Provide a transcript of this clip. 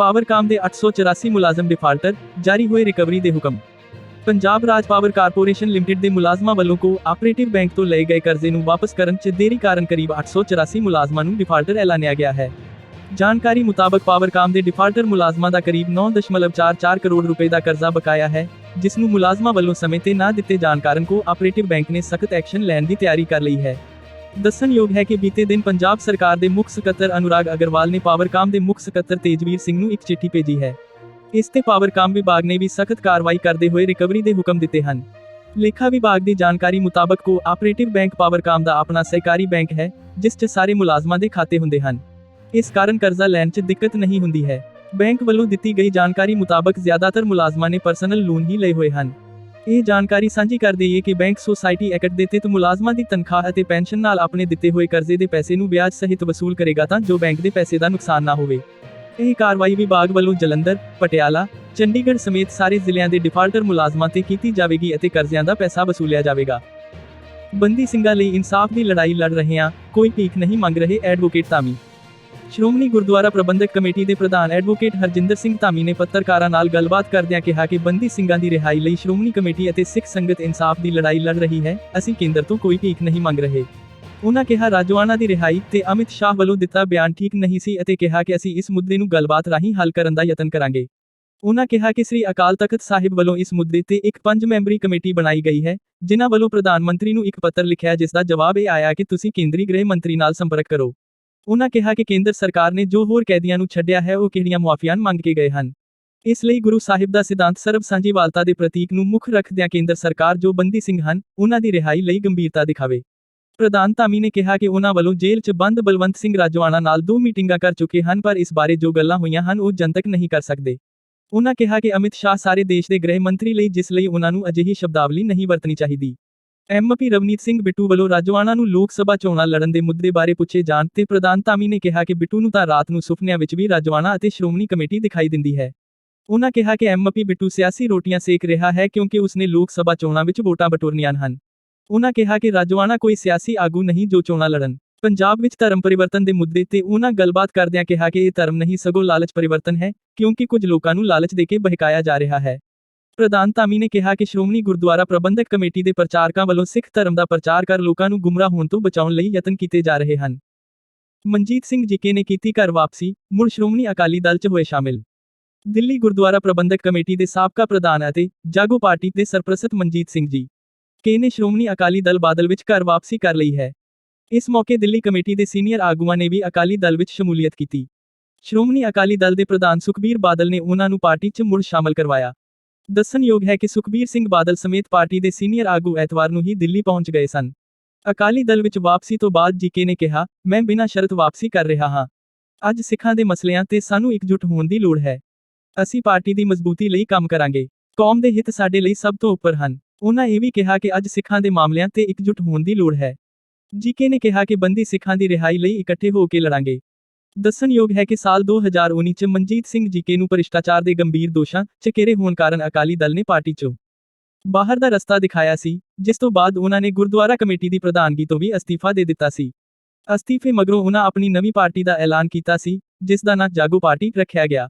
ਪਾਵਰਕਾਮ ਦੇ 884 ਮੁਲਾਜ਼ਮ ਡਿਫਾਲਟਰ ਜਾਰੀ ਹੋਏ ਰਿਕਵਰੀ ਦੇ ਹੁਕਮ। ਪੰਜਾਬ ਰਾਜ ਪਾਵਰ ਕਾਰਪੋਰੇਸ਼ਨ ਲਿਮਟਿਡ ਦੇ ਮੁਲਾਜ਼ਮਾਂ ਵੱਲੋਂ ਕੋ ਆਪਰੇਟਿਵ ਬੈਂਕ ਤੋਂ ਲਏ ਗਏ ਕਰਜ਼ੇ ਨੂੰ ਵਾਪਸ ਕਰਨ 'ਚ ਦੇਰੀ ਕਾਰਨ ਕਰੀਬ 884 ਮੁਲਾਜ਼ਮਾਂ ਨੂੰ ਡਿਫਾਲਟਰ ਐਲਾਨਿਆ ਗਿਆ ਹੈ। ਜਾਣਕਾਰੀ ਮੁਤਾਬਕ ਪਾਵਰਕਾਮ ਦੇ ਡਿਫਾਲਟਰ ਮੁਲਾਜ਼ਮਾਂ ਦਾ ਕਰੀਬ 9.44 ਕਰੋੜ ਰੁਪਏ ਦਾ ਕਰਜ਼ਾ ਬਕਾਇਆ ਹੈ, ਜਿਸ ਨੂੰ ਮੁਲਾਜ਼ਮਾਂ ਵੱਲੋਂ ਸਮੇਂ ਤੇ ਨਾ ਦਿੱਤੇ ਜਾਣ ਕਾਰਨ ਕੋ ਆਪਰੇਟਿਵ ਬੈਂਕ ਨੇ ਸਖਤ ਐਕਸ਼ਨ ਲੈਣ ਦੀ ਤਿਆਰੀ ਕਰ ਲਈ ਹੈ। ਦੱਸਣਯੋਗ ਹੈ ਕਿ ਬੀਤੇ ਦਿਨ ਪੰਜਾਬ ਸਰਕਾਰ ਦੇ ਮੁੱਖ ਸਕੱਤਰ ਅਨੁਰਾਗ ਅਗਰਵਾਲ ਨੇ ਪਾਵਰਕਾਮ ਦੇ ਮੁੱਖ ਸਕੱਤਰ ਤੇਜਵੀਰ ਸਿੰਘ ਨੂੰ ਇੱਕ ਚਿੱਠੀ ਭੇਜੀ ਹੈ। ਇਸ ਤੇ ਪਾਵਰਕਾਮ ਵਿਭਾਗ ਨੇ ਵੀ ਸਖਤ ਕਾਰਵਾਈ ਕਰਦੇ ਹੋਏ ਰਿਕਵਰੀ ਦੇ ਹੁਕਮ ਦਿੱਤੇ ਹਨ। ਲੇਖਾ ਵਿਭਾਗ ਦੀ ਜਾਣਕਾਰੀ ਮੁਤਾਬਕ ਕੋ ਆਪਰੇਟਿਵ ਬੈਂਕ ਪਾਵਰਕਾਮ ਦਾ ਆਪਣਾ ਸਹਿਕਾਰੀ ਬੈਂਕ ਹੈ, ਜਿਸ 'ਚ ਸਾਰੇ ਮੁਲਾਜ਼ਮਾਂ ਦੇ ਖਾਤੇ ਹੁੰਦੇ ਹਨ। ਇਸ ਕਾਰਨ ਕਰਜ਼ਾ ਲੈਣ 'ਚ ਦਿੱਕਤ ਨਹੀਂ ਹੁੰਦੀ ਹੈ। ਬੈਂਕ ਵੱਲੋਂ ਦਿੱਤੀ ਗਈ ਜਾਣਕਾਰੀ ਮੁਤਾਬਕ ਜ਼ਿਆਦਾਤਰ ਮੁਲਾਜ਼ਮਾਂ ਨੇ ਪਰਸਨਲ ਲੋਨ ਹੀ ਲਏ ਹੋਏ ਹਨ। ਇਹ ਜਾਣਕਾਰੀ ਸਾਂਝੀ ਕਰ ਦਈਏ ਕਿ ਬੈਂਕ ਸੁਸਾਇਟੀ ਐਕਟ ਦੇ ਤਹਿਤ ਮੁਲਾਜ਼ਮਾਂ ਦੀ ਤਨਖਾਹ ਅਤੇ ਪੈਨਸ਼ਨ ਨਾਲ ਆਪਣੇ ਦਿੱਤੇ ਹੋਏ ਕਰਜ਼ੇ ਦੇ ਪੈਸੇ ਨੂੰ ਵਿਆਜ ਸਹਿਤ ਵਸੂਲ ਕਰੇਗਾ ਤਾਂ ਜੋ ਬੈਂਕ ਦੇ ਪੈਸੇ ਦਾ ਨੁਕਸਾਨ ਨਾ ਹੋਵੇ ਇਹ ਕਾਰਵਾਈ ਵਿਭਾਗ ਵੱਲੋਂ ਜਲੰਧਰ, ਪਟਿਆਲਾ, ਚੰਡੀਗੜ੍ਹ ਸਮੇਤ ਸਾਰੇ ਜ਼ਿਲ੍ਹਿਆਂ ਦੇ ਡਿਫਾਲਟਰ ਮੁਲਾਜ਼ਮਾਂ ਤੇ ਕੀਤੀ ਜਾਵੇਗੀ ਅਤੇ ਕਰਜ਼ਿਆਂ ਦਾ ਪੈਸਾ ਵਸੂਲਿਆ ਜਾਵੇਗਾ। ਬੰਦੀ ਸਿੰਘਾਂ ਲਈ ਇਨਸਾਫ ਦੀ ਲੜਾਈ ਲੜ ਰਹੇ ਹਾਂ ਕੋਈ ਭੀਖ ਨਹੀਂ ਮੰਗ ਰਹੇ ਐਡਵੋਕੇਟ ਧਾਮੀ ਸ਼੍ਰੋਮਣੀ ਗੁਰਦੁਆਰਾ ਪ੍ਰਬੰਧਕ ਕਮੇਟੀ ਦੇ ਪ੍ਰਧਾਨ ਐਡਵੋਕੇਟ ਹਰਜਿੰਦਰ ਸਿੰਘ ਧਾਮੀ ਨੇ ਪੱਤਰਕਾਰਾਂ ਨਾਲ ਗੱਲਬਾਤ ਕਰਦਿਆਂ ਕਿਹਾ ਕਿ ਬੰਦੀ ਸਿੰਘਾਂ ਦੀ ਰਿਹਾਈ ਲਈ ਸ਼੍ਰੋਮਣੀ ਕਮੇਟੀ ਅਤੇ ਸਿੱਖ ਸੰਗਤ ਇਨਸਾਫ ਦੀ ਲੜਾਈ ਲੜ ਰਹੀ ਹੈ। ਅਸੀਂ ਕੇਂਦਰ ਤੋਂ ਕੋਈ ਭੀਖ ਨਹੀਂ ਮੰਗ ਰਹੇ। ਉਨ੍ਹਾਂ ਕਿਹਾ, ਰਾਜਵਾਨਾ ਦੀ ਰਿਹਾਈ ਤੇ ਅਮਿਤ ਸ਼ਾਹ ਵੱਲੋਂ ਦਿੱਤਾ ਬਿਆਨ ਠੀਕ ਨਹੀਂ ਸੀ ਅਤੇ ਕਿਹਾ ਕਿ ਅਸੀਂ ਇਸ ਮੁੱਦੇ ਨੂੰ ਗੱਲਬਾਤ ਰਾਹੀਂ ਹੱਲ ਕਰਨ ਦਾ ਯਤਨ ਕਰਾਂਗੇ। ਉਨ੍ਹਾਂ ਕਿਹਾ ਕਿ ਸ੍ਰੀ ਅਕਾਲ ਤਖਤ ਸਾਹਿਬ ਵੱਲੋਂ ਇਸ ਮੁੱਦੇ ਤੇ ਇੱਕ ਪੰਜ ਮੈਂਬਰੀ ਕਮੇਟੀ ਬਣਾਈ ਗਈ ਹੈ, ਜਿਨ੍ਹਾਂ ਵੱਲੋਂ ਪ੍ਰਧਾਨ ਮੰਤਰੀ ਨੂੰ ਇੱਕ ਪੱਤਰ ਲਿਖਿਆ, ਜਿਸ ਦਾ ਜਵਾਬ ਇਹ ਆਇਆ ਕਿ ਤੁਸੀਂ ਕੇਂਦਰੀ ਗ੍ਰਹਿ ਮੰਤਰੀ ਨਾਲ ਸੰਪਰਕ ਕਰੋ। ਉਨ੍ਹਾਂ ਕਿਹਾ ਕਿ ਕੇਂਦਰ ਸਰਕਾਰ ਨੇ ਜੋ ਹੋਰ ਕੈਦੀਆਂ ਨੂੰ ਛੱਡਿਆ ਹੈ, ਉਹ ਕਿਹੜੀਆਂ ਮੁਆਫੀਆਂ ਮੰਗ ਕੇ ਗਏ ਹਨ। ਇਸ ਲਈ ਗੁਰੂ ਸਾਹਿਬ ਦਾ ਸਿਧਾਂਤ ਸਰਬ ਸਾਂਝੀਵਾਲਤਾ ਦੇ ਪ੍ਰਤੀਕ ਨੂੰ ਮੁੱਖ ਰੱਖਦਿਆਂ ਕੇਂਦਰ ਸਰਕਾਰ ਜੋ ਬੰਦੀ ਸਿੰਘ ਹਨ, ਉਨ੍ਹਾਂ ਦੀ ਰਿਹਾਈ ਲਈ ਗੰਭੀਰਤਾ ਦਿਖਾਵੇ। ਪ੍ਰਧਾਨ ਧਾਮੀ ਨੇ ਕਿਹਾ ਕਿ ਉਨ੍ਹਾਂ ਵੱਲੋਂ ਜੇਲ੍ਹ 'ਚ ਬੰਦ ਬਲਵੰਤ ਸਿੰਘ ਰਾਜਵਾਨਾ ਨਾਲ ਦੋ ਮੀਟਿੰਗਾਂ ਕਰ ਚੁੱਕੇ ਹਨ, ਪਰ ਇਸ ਬਾਰੇ ਜੋ ਗੱਲਾਂ ਹੋਈਆਂ ਹਨ, ਉਹ ਜਨਤਕ ਨਹੀਂ ਕਰ ਸਕਦੇ। ਉਨ੍ਹਾਂ ਕਿਹਾ ਕਿ ਅਮਿਤ ਸ਼ਾਹ ਸਾਰੇ ਦੇਸ਼ ਦੇ ਗ੍ਰਹਿ ਮੰਤਰੀ ਲਈ, ਜਿਸ ਲਈ ਉਨ੍ਹਾਂ ਨੂੰ ਅਜਿਹੀ ਸ਼ਬਦਾਵਲੀ ਨਹੀਂ ਵਰਤਣੀ ਚਾਹੀਦੀ। ਐਮਪੀ ਰਵਨੀਤ ਸਿੰਘ ਬਿੱਟੂ ਵੱਲੋਂ ਰਾਜਵਾਨਾ ਨੂੰ ਲੋਕ ਸਭਾ ਚੋਣਾਂ ਲੜਨ ਦੇ ਮੁੱਦੇ ਬਾਰੇ ਪੁੱਛੇ ਜਾਣ ਤੇ ਪ੍ਰਧਾਨ ਧਾਮੀ ਨੇ ਕਿਹਾ ਕਿ ਬਿੱਟੂ ਨੂੰ ਤਾਂ ਰਾਤ ਨੂੰ ਸੁਪਨਿਆਂ ਵਿੱਚ ਵੀ ਰਾਜਵਾਨਾ ਅਤੇ ਸ਼੍ਰੋਮਣੀ ਕਮੇਟੀ ਦਿਖਾਈ ਦਿੰਦੀ ਹੈ। ਉਹਨਾਂ ਕਿਹਾ ਕਿ ਐਮਪੀ ਬਿੱਟੂ ਸਿਆਸੀ ਰੋਟੀਆਂ ਸੇਕ ਰਿਹਾ ਹੈ ਕਿਉਂਕਿ ਉਸਨੇ ਲੋਕ ਸਭਾ ਚੋਣਾਂ ਵਿੱਚ ਵੋਟਾਂ ਬਟੋਰਨੀਆਂ ਹਨ। ਉਹਨਾਂ ਕਿਹਾ ਕਿ ਰਾਜਵਾਨਾ ਕੋਈ ਸਿਆਸੀ ਆਗੂ ਨਹੀਂ ਜੋ ਚੋਣਾਂ ਲੜਨ। ਪੰਜਾਬ ਵਿੱਚ ਧਰਮ ਪਰਿਵਰਤਨ ਦੇ ਮੁੱਦੇ ਤੇ ਉਹਨਾਂ ਗੱਲਬਾਤ ਕਰਦਿਆਂ ਕਿਹਾ ਕਿ ਇਹ ਧਰਮ ਨਹੀਂ ਸਗੋਂ ਲਾਲਚ ਪਰਿਵਰਤਨ ਹੈ ਕਿਉਂਕਿ ਕੁਝ ਲੋਕਾਂ ਨੂੰ ਲਾਲਚ ਦੇ ਕੇ ਬਹਿਕਾਇਆ ਜਾ ਰਿਹਾ ਹੈ। ਪ੍ਰਧਾਨ ਧਾਮੀ ਨੇ ਕਿਹਾ ਕਿ ਸ਼੍ਰੋਮਣੀ ਗੁਰਦੁਆਰਾ ਪ੍ਰਬੰਧਕ ਕਮੇਟੀ ਦੇ ਪ੍ਰਚਾਰਕਾਂ ਵੱਲੋਂ ਸਿੱਖ ਧਰਮ ਦਾ ਪ੍ਰਚਾਰ ਕਰ ਲੋਕਾਂ ਨੂੰ ਗੁੰਮਰਾਹ ਹੋਣ ਤੋਂ ਬਚਾਉਣ ਲਈ ਯਤਨ ਕੀਤੇ ਜਾ ਰਹੇ ਹਨ। ਮਨਜੀਤ ਸਿੰਘ ਜੀਕੇ ਨੇ ਕੀਤੀ ਘਰ ਵਾਪਸੀ, ਮੁੜ ਸ਼੍ਰੋਮਣੀ ਅਕਾਲੀ ਦਲ 'ਚ ਹੋਏ ਸ਼ਾਮਿਲ। ਦਿੱਲੀ ਗੁਰਦੁਆਰਾ ਪ੍ਰਬੰਧਕ ਕਮੇਟੀ ਦੇ ਸਾਬਕਾ ਪ੍ਰਧਾਨ ਅਤੇ ਜਾਗੋ ਪਾਰਟੀ ਦੇ ਸਰਪ੍ਰਸਤ ਮਨਜੀਤ ਸਿੰਘ ਜੀ ਕੇ ਨੇ ਸ਼੍ਰੋਮਣੀ ਅਕਾਲੀ ਦਲ ਬਾਦਲ ਵਿੱਚ ਘਰ ਵਾਪਸੀ ਕਰ ਲਈ ਹੈ। ਇਸ ਮੌਕੇ ਦਿੱਲੀ ਕਮੇਟੀ ਦੇ ਸੀਨੀਅਰ ਆਗੂਆਂ ਨੇ ਵੀ ਅਕਾਲੀ ਦਲ ਵਿੱਚ ਸ਼ਮੂਲੀਅਤ ਕੀਤੀ। ਸ਼੍ਰੋਮਣੀ ਅਕਾਲੀ ਦਲ ਦੇ ਪ੍ਰਧਾਨ ਸੁਖਬੀਰ ਬਾਦਲ ਨੇ ਉਹਨਾਂ ਨੂੰ ਪਾਰਟੀ 'ਚ ਮੁੜ ਸ਼ਾਮਲ ਕਰਵਾਇਆ। ਦੱਸਣਯੋਗ ਹੈ ਕਿ ਸੁਖਬੀਰ ਸਿੰਘ ਬਾਦਲ ਸਮੇਤ ਪਾਰਟੀ ਦੇ ਸੀਨੀਅਰ ਆਗੂ ਐਤਵਾਰ ਨੂੰ ਹੀ ਦਿੱਲੀ ਪਹੁੰਚ ਗਏ ਸਨ। ਅਕਾਲੀ ਦਲ ਵਿੱਚ ਵਾਪਸੀ ਤੋਂ ਬਾਅਦ ਜੀਕੇ ਨੇ ਕਿਹਾ, ਮੈਂ ਬਿਨਾਂ ਸ਼ਰਤ ਵਾਪਸੀ ਕਰ ਰਿਹਾ ਹਾਂ। ਅੱਜ ਸਿੱਖਾਂ ਦੇ ਮਸਲਿਆਂ ਤੇ ਸਾਨੂੰ ਇਕਜੁੱਟ ਹੋਣ ਦੀ ਲੋੜ ਹੈ। ਅਸੀਂ ਪਾਰਟੀ ਦੀ ਮਜ਼ਬੂਤੀ ਲਈ ਕੰਮ ਕਰਾਂਗੇ। ਕੌਮ ਦੇ ਹਿੱਤ ਸਾਡੇ ਲਈ ਸਭ ਤੋਂ ਉੱਪਰ ਹਨ। ਉਹਨਾਂ ਇਹ ਵੀ ਕਿਹਾ ਕਿ ਅੱਜ ਸਿੱਖਾਂ ਦੇ ਮਾਮਲਿਆਂ ਤੇ ਇਕਜੁੱਟ ਹੋਣ ਦੀ ਲੋੜ ਹੈ। ਜੀਕੇ ਨੇ ਕਿਹਾ ਕਿ ਬੰਦੀ ਸਿੱਖਾਂ ਦੀ ਰਿਹਾਈ ਲਈ ਇਕੱਠੇ ਹੋ ਕੇ ਲੜਾਂਗੇ। ਦੱਸਣਯੋਗ ਹੈ ਕਿ ਸਾਲ 2019 ਚ ਮਨਜੀਤ ਸਿੰਘ ਜੀਕੇ ਨੂੰ ਭ੍ਰਿਸ਼ਟਾਚਾਰ ਦੇ ਗੰਭੀਰ ਦੋਸ਼ਾਂ ਚ ਘੇਰੇ ਹੋਣ ਕਾਰਨ ਅਕਾਲੀ ਦਲ ਨੇ ਪਾਰਟੀ ਚੋਂ ਬਾਹਰ ਦਾ ਰਸਤਾ ਦਿਖਾਇਆ ਸੀ, ਜਿਸ ਤੋਂ ਬਾਅਦ ਉਹਨਾਂ ਨੇ ਗੁਰਦੁਆਰਾ ਕਮੇਟੀ ਦੀ ਪ੍ਰਧਾਨਗੀ ਤੋਂ ਵੀ ਅਸਤੀਫਾ ਦੇ ਦਿੱਤਾ ਸੀ। ਅਸਤੀਫੇ ਮਗਰੋਂ ਉਹਨਾਂ ਆਪਣੀ ਨਵੀਂ ਪਾਰਟੀ ਦਾ ਐਲਾਨ ਕੀਤਾ ਸੀ, ਜਿਸ ਦਾ ਨਾਂ ਜਾਗੋ ਪਾਰਟੀ ਰੱਖਿਆ ਗਿਆ।